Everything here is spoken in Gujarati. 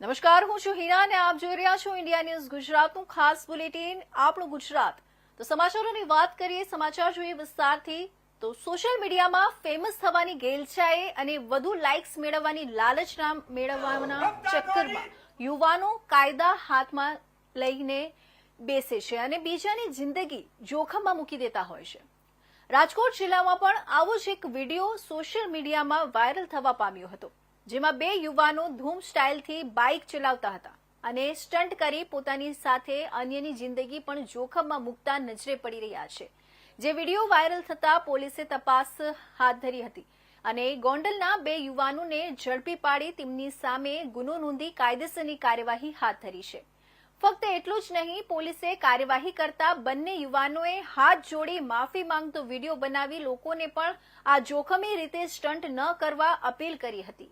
નમસ્કાર, હું છું હિના અને આપ જોઈ રહ્યા છો ઇન્ડિયા ન્યૂઝ ગુજરાતનું ખાસ બુલેટિન, આપણું ગુજરાત. તો સમાચારોની વાત કરીએ, સમાચાર જોઈએ વિસ્તારથી. તો સોશિયલ મીડિયામાં ફેમસ થવાની ગેલછાએ અને વધુ લાઇક્સ મેળવવાની લાલચના મેળવવાના ચક્કરમાં યુવાનો કાયદા હાથમાં લઈને બેસે છે અને બીજાની જિંદગી જોખમમાં મૂકી દેતા હોય છે. રાજકોટ જિલ્લામાં પણ આવો જ એક વીડિયો સોશિયલ મીડિયામાં વાયરલ થવા પામ્યો હતો. જેમાં બે યુવાનો ધૂમ સ્ટાઇલથી બાઇક ચલાવતા હતા અને સ્ટન્ટ કરી પોતાની સાથે અન્યની જિંદગી પણ જોખમમાં મૂકતા નજરે પડી રહ્યા છે. જે વીડિયો વાયરલ થતા પોલીસે તપાસ હાથ ધરી હતી અને ગોંડલના બે યુવાનોને ઝડપી પાડી તેમની સામે ગુનો નોંધી કાયદેસરની કાર્યવાહી હાથ ધરી છે. ફક્ત એટલું જ નહીં, પોલીસે કાર્યવાહી કરતા બંને યુવાનોએ હાથ જોડી માફી માંગતો વીડિયો બનાવી લોકોને પણ આ જોખમી રીતે સ્ટન્ટ ન કરવા અપીલ કરી હતી.